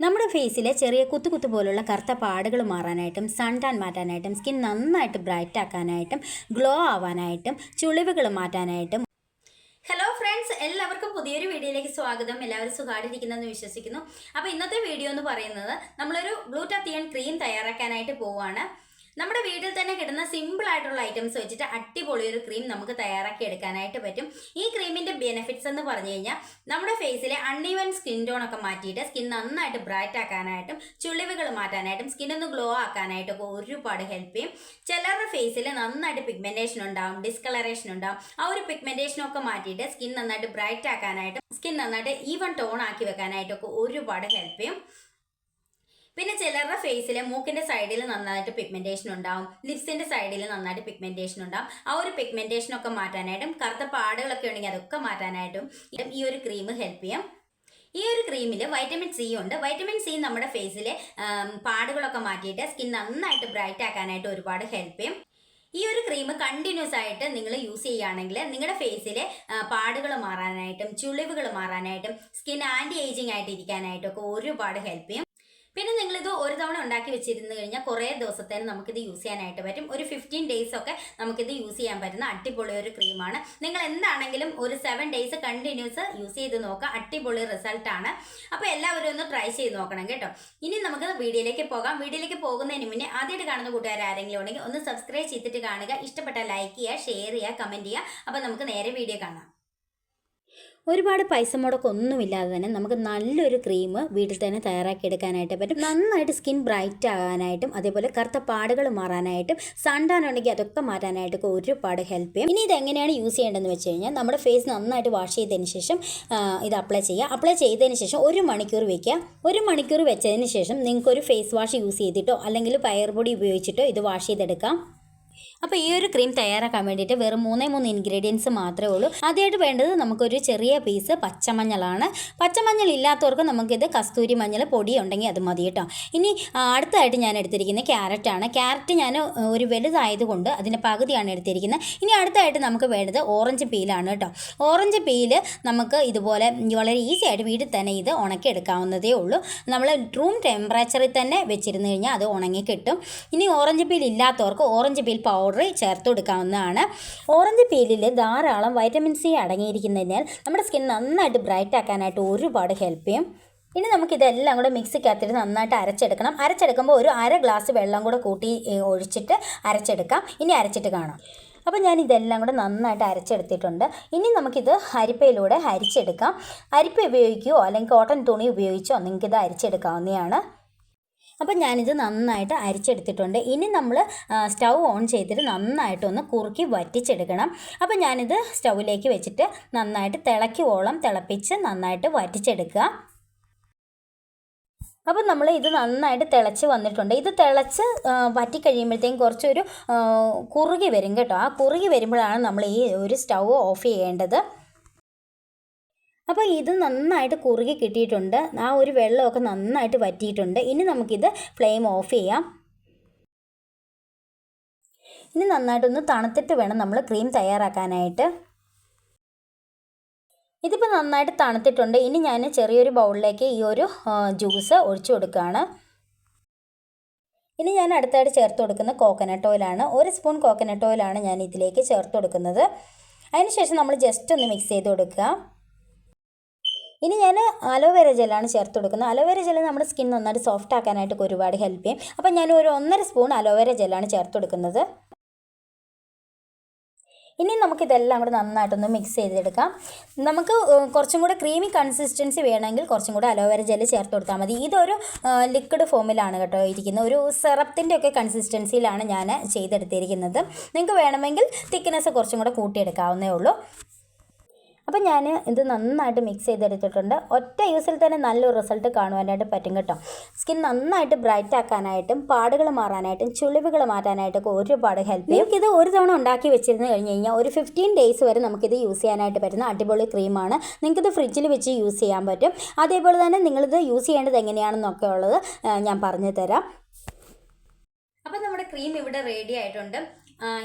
നമ്മുടെ ഫേസിലെ ചെറിയ കുത്തു കുത്തു പോലുള്ള കറുത്ത പാടുകൾ മാറാനായിട്ടും സൺ ടാൻ മാറ്റാനായിട്ടും സ്കിൻ നന്നായിട്ട് ബ്രൈറ്റ് ആക്കാനായിട്ടും ഗ്ലോ ആവാനായിട്ടും ചുളിവുകൾ മാറ്റാനായിട്ടും. ഹലോ ഫ്രണ്ട്സ് എല്ലാവർക്കും പുതിയൊരു വീഡിയോയിലേക്ക് സ്വാഗതം. എല്ലാവരും സുഖമായിട്ടിരിക്കുന്നെന്ന് വിശ്വസിക്കുന്നു. അപ്പോൾ ഇന്നത്തെ വീഡിയോ എന്ന് പറയുന്നത് നമ്മളൊരു ഗ്ലൂട്ടാത്തിയൻ ക്രീം തയ്യാറാക്കാനായിട്ട് പോവുകയാണ് നമ്മുടെ വീട്ടിൽ തന്നെ കിട്ടുന്ന സിമ്പിൾ ആയിട്ടുള്ള ഐറ്റംസ് വെച്ചിട്ട് അടിപൊളി ഒരു ക്രീം നമുക്ക് തയ്യാറാക്കി എടുക്കാനായിട്ട് പറ്റും. ഈ ക്രീമിന്റെ ബെനിഫിറ്റ്സ് എന്ന് പറഞ്ഞു കഴിഞ്ഞാൽ നമ്മുടെ ഫേസിലെ അൺഈവൻ സ്കിൻ ടോൺ ഒക്കെ മാറ്റിയിട്ട് സ്കിൻ നന്നായിട്ട് ബ്രൈറ്റ് ആക്കാനായിട്ടും ചുളിവുകൾ മാറ്റാനായിട്ടും സ്കിൻ ഒന്ന് ഗ്ലോ ആക്കാനായിട്ടും ഒക്കെ ഒരുപാട് ഹെൽപ്പ് ചെയ്യും. ചിലരുടെ ഫേസിൽ നന്നായിട്ട് പിഗ്മെന്റേഷൻ ഉണ്ടാവും ഡിസ്കളറേഷൻ ഉണ്ടാവും. ആ ഒരു പിഗ്മെന്റേഷൻ ഒക്കെ മാറ്റിയിട്ട് സ്കിൻ നന്നായിട്ട് ബ്രൈറ്റ് ആക്കാനായിട്ടും സ്കിൻ നന്നായിട്ട് ഈവൻ ടോൺ ആക്കി വെക്കാനായിട്ടൊക്കെ ഒരുപാട് ഹെൽപ്പ് ചെയ്യും. പിന്നെ ചിലരുടെ ഫേസിലെ മൂക്കിന്റെ സൈഡിൽ നന്നായിട്ട് പിഗ്മെന്റേഷൻ ഉണ്ടാവും. ലിപ്സിന്റെ സൈഡിൽ നന്നായിട്ട് പിഗ്മെന്റേഷൻ ഉണ്ടാവും. ആ ഒരു പിഗ്മെന്റേഷൻ ഒക്കെ മാറ്റാനായിട്ടും കറുത്ത പാടുകളൊക്കെ ഉണ്ടെങ്കിൽ അതൊക്കെ മാറ്റാനായിട്ടും ഈ ഒരു ക്രീം ഹെൽപ്പ് ചെയ്യും. ഈ ഒരു ക്രീമിൽ വൈറ്റമിൻ സി ഉണ്ട്. വൈറ്റമിൻ സി നമ്മുടെ ഫേസിലെ പാടുകളൊക്കെ മാറ്റിയിട്ട് സ്കിൻ നന്നായിട്ട് ബ്രൈറ്റ് ആക്കാനായിട്ട് ഒരുപാട് ഹെൽപ്പ് ചെയ്യും. ഈ ഒരു ക്രീം കണ്ടിന്യൂസ് ആയിട്ട് നിങ്ങൾ യൂസ് ചെയ്യുകയാണെങ്കിൽ നിങ്ങളുടെ ഫേസിലെ പാടുകൾ മാറാനായിട്ടും ചുളിവുകൾ മാറാനായിട്ടും സ്കിൻ ആന്റി ഏജിങ് ആയിട്ട് ഇരിക്കാനായിട്ടും ഒക്കെ ഒരുപാട് ഹെൽപ്പ് ചെയ്യും. പിന്നെ നിങ്ങളിത് ഒരു തവണ ഉണ്ടാക്കി വെച്ചിരുന്നു കഴിഞ്ഞാൽ കുറേ ദിവസത്തേന് നമുക്കിത് യൂസ് ചെയ്യാനായിട്ട് പറ്റും. ഒരു ഫിഫ്റ്റീൻ ഡേയ്സ് ഒക്കെ നമുക്കിത് യൂസ് ചെയ്യാൻ പറ്റുന്ന അടിപൊളി ഒരു ക്രീമാണ് നിങ്ങൾ എന്താണെങ്കിലും ഒരു സെവൻ ഡേയ്സ് കണ്ടിന്യൂസ് യൂസ് ചെയ്ത് നോക്കുക. അടിപൊളി റിസൾട്ട് ആണ്. അപ്പോൾ എല്ലാവരും ഒന്ന് ട്രൈ ചെയ്ത് നോക്കണം കേട്ടോ. ഇനി നമുക്ക് വീഡിയോയിലേക്ക് പോകാം. വീഡിയോയിലേക്ക് പോകുന്നതിന് മുന്നേ ആദ്യമായിട്ട് കാണുന്ന കൂട്ടുകാർ ആരെങ്കിലും ഉണ്ടെങ്കിൽ ഒന്ന് സബ്സ്ക്രൈബ് ചെയ്തിട്ട് കാണുക. ഇഷ്ടപ്പെട്ട ലൈക്ക് ചെയ്യുക ഷെയർ ചെയ്യുക കമന്റ് ചെയ്യുക. അപ്പോൾ നമുക്ക് നേരെ വീഡിയോ കാണാം. ഒരുപാട് പൈസ മുടക്കൊന്നുമില്ലാതെ തന്നെ നമുക്ക് നല്ലൊരു ക്രീം വീട്ടിൽ തന്നെ തയ്യാറാക്കി എടുക്കാനായിട്ട് പറ്റും. നന്നായിട്ട് സ്കിൻ ബ്രൈറ്റ് ആകാനായിട്ടും അതേപോലെ കറുത്ത പാടുകൾ മാറാനായിട്ടും സണ്ടാനുണ്ടെങ്കിൽ അതൊക്കെ മാറ്റാനായിട്ടൊക്കെ ഒരുപാട് ഹെൽപ്പ് ചെയ്യും. ഇനി ഇത് എങ്ങനെയാണ് യൂസ് ചെയ്യേണ്ടതെന്ന് വെച്ച് കഴിഞ്ഞാൽ നമ്മുടെ ഫേസ് നന്നായിട്ട് വാഷ് ചെയ്തതിന് ശേഷം ഇത് അപ്ലൈ ചെയ്യുക. അപ്ലൈ ചെയ്തതിന് ശേഷം ഒരു മണിക്കൂർ വെക്കുക. ഒരു മണിക്കൂർ വെച്ചതിന് ശേഷം നിങ്ങൾക്കൊരു ഫേസ് വാഷ് യൂസ് ചെയ്തിട്ടോ അല്ലെങ്കിൽ പയർ പൊടി ഉപയോഗിച്ചിട്ടോ ഇത് വാഷ് ചെയ്തെടുക്കാം. അപ്പോൾ ഈ ഒരു ക്രീം തയ്യാറാക്കാൻ വേണ്ടിയിട്ട് വെറും മൂന്നേ മൂന്ന് ഇൻഗ്രീഡിയൻസ് മാത്രമേ ഉള്ളൂ. ആദ്യമായിട്ട് വേണ്ടത് നമുക്കൊരു ചെറിയ പീസ് പച്ചമഞ്ഞളാണ്. പച്ചമഞ്ഞൾ ഇല്ലാത്തവർക്ക് നമുക്കിത് കസ്തൂരി മഞ്ഞൾ പൊടി ഉണ്ടെങ്കിൽ അത് മതി കേട്ടോ. ഇനി അടുത്തായിട്ട് ഞാൻ എടുത്തിരിക്കുന്നത് ക്യാരറ്റാണ് ക്യാരറ്റ് ഞാൻ ഒരു വലുതായതുകൊണ്ട് അതിന്റെ പകുതിയാണ് എടുത്തിരിക്കുന്നത്. ഇനി അടുത്തായിട്ട് നമുക്ക് വേണ്ടത് ഓറഞ്ച് പീലാണ് കേട്ടോ. ഓറഞ്ച് പീൽ നമുക്ക് ഇതുപോലെ വളരെ ഈസി ആയിട്ട് വീട്ടിൽ തന്നെ ഇത് ഉണക്കി എടുക്കാവുന്നതേ ഉള്ളൂ. നമ്മൾ റൂം ടെമ്പറേച്ചറിൽ തന്നെ വെച്ചിരുന്നു കഴിഞ്ഞാൽ അത് ഉണങ്ങി കിട്ടും ഇനി ഓറഞ്ച് പീൽ ഇല്ലാത്തവർക്ക് ഓറഞ്ച് പീൽ പൗഡർ ചേർത്ത് കൊടുക്കാവുന്നതാണ്. ഓറഞ്ച് പീലിൽ ധാരാളം വൈറ്റമിൻ സി അടങ്ങിയിരിക്കുന്നതിനാൽ നമ്മുടെ സ്കിൻ നന്നായിട്ട് ബ്രൈറ്റ് ആക്കാനായിട്ട് ഒരുപാട് ഹെൽപ്പ് ചെയ്യും. ഇനി നമുക്കിതെല്ലാം കൂടെ മിക്സിക്കകത്തിട്ട് നന്നായിട്ട് അരച്ചെടുക്കണം. അരച്ചെടുക്കുമ്പോൾ ഒരു അര ഗ്ലാസ് വെള്ളം കൂടെ കൂട്ടി ഒഴിച്ചിട്ട് അരച്ചെടുക്കാം. ഇനി അരച്ചിട്ട് കാണാം. അപ്പോൾ ഞാൻ ഇതെല്ലാം കൂടെ നന്നായിട്ട് അരച്ചെടുത്തിട്ടുണ്ട്. ഇനി നമുക്കിത് അരിപ്പയിലൂടെ അരിച്ചെടുക്കാം. അരിപ്പ ഉപയോഗിക്കുകയോ അല്ലെങ്കിൽ കോട്ടൺ തുണി ഉപയോഗിച്ചോ നിങ്ങൾക്കിത് അരിച്ചെടുക്കാവുന്നതാണ്. അപ്പം ഞാനിത് നന്നായിട്ട് അരിച്ചെടുത്തിട്ടുണ്ട്. ഇനി നമ്മൾ സ്റ്റൗ ഓൺ ചെയ്തിട്ട് നന്നായിട്ടൊന്ന് കുറുക്കി വറ്റിച്ചെടുക്കണം. അപ്പം ഞാനിത് സ്റ്റൗവിലേക്ക് വെച്ചിട്ട് നന്നായിട്ട് തിളയ്ക്കുവോളം തിളപ്പിച്ച് നന്നായിട്ട് വറ്റിച്ചെടുക്കുക. അപ്പം നമ്മൾ ഇത് നന്നായിട്ട് തിളച്ച് വന്നിട്ടുണ്ട്. ഇത് തിളച്ച് വറ്റി കഴിയുമ്പോഴത്തേക്കും കുറച്ചൊരു കുറുകി വരും കേട്ടോ. ആ കുറുകി വരുമ്പോഴാണ് നമ്മൾ ഈ ഒരു സ്റ്റൗ ഓഫ് ചെയ്യേണ്ടത്. അപ്പോൾ ഇത് നന്നായിട്ട് കുറുകി കിട്ടിയിട്ടുണ്ട്. ആ ഒരു വെള്ളമൊക്കെ നന്നായിട്ട് വറ്റിയിട്ടുണ്ട്. ഇനി നമുക്കിത് ഫ്ലെയിം ഓഫ് ചെയ്യാം. ഇനി നന്നായിട്ടൊന്ന് തണുത്തിട്ട് വേണം നമ്മൾ ക്രീം തയ്യാറാക്കാനായിട്ട്. ഇതിപ്പോൾ നന്നായിട്ട് തണുത്തിട്ടുണ്ട്. ഇനി ഞാൻ ചെറിയൊരു ബൗളിലേക്ക് ഈ ഒരു ജ്യൂസ് ഒഴിച്ചു കൊടുക്കുകയാണ് ഇനി ഞാൻ അടുത്തായിട്ട് ചേർത്ത് കൊടുക്കുന്ന കോക്കനട്ട് ഓയിലാണ് ഒരു സ്പൂൺ കോക്കനട്ട് ഓയിലാണ് ഞാൻ ഇതിലേക്ക് ചേർത്ത് കൊടുക്കുന്നത്. അതിനുശേഷം നമ്മൾ ജസ്റ്റ് ഒന്ന് മിക്സ് ചെയ്ത് കൊടുക്കുക. ഇനി ഞാൻ അലോവേര ജെല്ലാണ് ചേർത്ത് കൊടുക്കുന്നത് അലോവേര ജെല്ല് നമ്മുടെ സ്കിൻ നന്നായിട്ട് സോഫ്റ്റ് ആക്കാനായിട്ടൊക്കെ ഒരുപാട് ഹെൽപ്പ് ചെയ്യും. അപ്പം ഞാൻ ഒരു ഒന്നര സ്പൂൺ അലോവേര ജെല്ലാണ് ചേർത്ത് കൊടുക്കുന്നത് ഇനി നമുക്കിതെല്ലാം കൂടെ നന്നായിട്ടൊന്ന് മിക്സ് ചെയ്തെടുക്കാം. നമുക്ക് കുറച്ചും കൂടെ ക്രീമി കൺസിസ്റ്റൻസി വേണമെങ്കിൽ കുറച്ചും കൂടെ അലോവേര ജെല്ല് ചേർത്ത് കൊടുത്താൽ മതി. ഇതൊരു ലിക്വിഡ് ഫോമിലാണ് കേട്ടോ ഇരിക്കുന്നത്. ഒരു സിറപ്പിന്റെ ഒക്കെ കൺസിസ്റ്റൻസിയിലാണ് ഞാൻ ചെയ്തെടുത്തിരിക്കുന്നത്. നിങ്ങൾക്ക് വേണമെങ്കിൽ തിക്നെസ് കുറച്ചും കൂടെ കൂട്ടിയെടുക്കാവുന്നേ ഉള്ളൂ. അപ്പം ഞാൻ ഇത് നന്നായിട്ട് മിക്സ് ചെയ്തെടുത്തിട്ടുണ്ട്. ഒറ്റ യൂസിൽ തന്നെ നല്ലൊരു റിസൾട്ട് കാണുവാനായിട്ട് പറ്റും കേട്ടോ. സ്കിൻ നന്നായിട്ട് ബ്രൈറ്റ് ആക്കാനായിട്ടും പാടുകൾ മാറാനായിട്ടും ചുളിവുകൾ മാറ്റാനായിട്ടൊക്കെ ഒരുപാട് ഹെൽപ്പ് ചെയ്യും. ഇത് ഒരു തവണ ഉണ്ടാക്കി വെച്ചിരുന്ന് കഴിഞ്ഞ് കഴിഞ്ഞാൽ ഒരു ഫിഫ്റ്റീൻ ഡേയ്സ് വരെ നമുക്കിത് യൂസ് ചെയ്യാനായിട്ട് പറ്റുന്ന അടിപൊളി ക്രീമാണ് നിങ്ങൾക്കിത് ഫ്രിഡ്ജിൽ വെച്ച് യൂസ് ചെയ്യാൻ പറ്റും. അതേപോലെ തന്നെ നിങ്ങളിത് യൂസ് ചെയ്യേണ്ടത് എങ്ങനെയാണെന്നൊക്കെ ഉള്ളത് ഞാൻ പറഞ്ഞു തരാം അപ്പം നമ്മുടെ ക്രീം ഇവിടെ റെഡി ആയിട്ടുണ്ട്.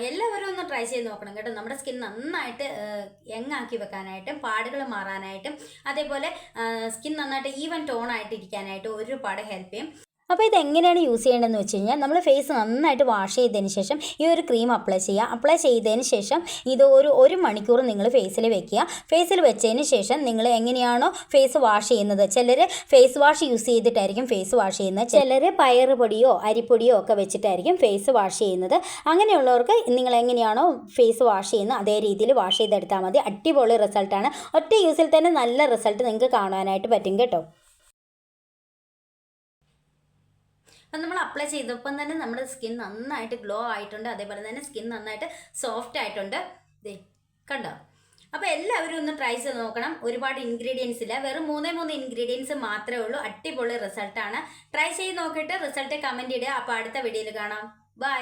എല്ലാവരും ഒന്ന് ട്രൈ ചെയ്ത് നോക്കണം കേട്ടോ. നമ്മുടെ സ്കിൻ നന്നായിട്ട് യങ്ങാക്കി വെക്കാനായിട്ടും പാടുകൾ മാറാനായിട്ടും അതേപോലെ സ്കിൻ നന്നായിട്ട് ഈവൻ ടോൺ ആയിട്ട് ഇരിക്കാനായിട്ട് ഒരുപാട് ഹെൽപ്പ് ചെയ്യും. അപ്പോൾ ഇത് എങ്ങനെയാണ് യൂസ് ചെയ്യേണ്ടതെന്ന് വെച്ച് കഴിഞ്ഞാൽ നമ്മൾ ഫേസ് നന്നായിട്ട് വാഷ് ചെയ്തതിന് ശേഷം ഈ ഒരു ക്രീം അപ്ലൈ ചെയ്യുക. അപ്ലൈ ചെയ്തതിന് ശേഷം ഇത് ഒരു ഒരു മണിക്കൂർ നിങ്ങൾ ഫേസിൽ വെക്കുക. ഫേസിൽ വെച്ചതിന് ശേഷം നിങ്ങൾ എങ്ങനെയാണോ ഫേസ് വാഷ് ചെയ്യുന്നത്? ചിലർ ഫേസ് വാഷ് യൂസ് ചെയ്തിട്ടായിരിക്കും ഫേസ് വാഷ് ചെയ്യുന്നത്. ചിലർ പയറ് പൊടിയോ അരിപ്പൊടിയോ ഒക്കെ വെച്ചിട്ടായിരിക്കും ഫേസ് വാഷ് ചെയ്യുന്നത്. അങ്ങനെയുള്ളവർക്ക് നിങ്ങൾ എങ്ങനെയാണോ ഫേസ് വാഷ് ചെയ്യുന്നത് അതേ രീതിയിൽ വാഷ് ചെയ്തെടുത്താൽ മതി. അടിപൊളി റിസൾട്ടാണ് ഒറ്റ യൂസിൽ തന്നെ നല്ല റിസൾട്ട് നിങ്ങൾക്ക് കാണാനായിട്ട് പറ്റും കേട്ടോ. അപ്പം നമ്മൾ അപ്ലൈ ചെയ്തപ്പം തന്നെ നമ്മുടെ സ്കിൻ നന്നായിട്ട് ഗ്ലോ ആയിട്ടുണ്ട്. അതേപോലെ തന്നെ സ്കിൻ നന്നായിട്ട് സോഫ്റ്റ് ആയിട്ടുണ്ട്. ദേ കണ്ടോ? അപ്പോൾ എല്ലാവരും ഒന്ന് ട്രൈ ചെയ്ത് നോക്കണം. ഒരുപാട് ഇൻഗ്രീഡിയൻസ് ഇല്ല. വെറും മൂന്നേ മൂന്ന് ഇൻഗ്രീഡിയൻസ് മാത്രമേ ഉള്ളൂ. അടിപൊളി റിസൾട്ടാണ് ട്രൈ ചെയ്ത് നോക്കിയിട്ട് റിസൾട്ട് കമന്റ് ഇടുക. അപ്പോൾ അടുത്ത വീഡിയോയിൽ കാണാം. ബൈ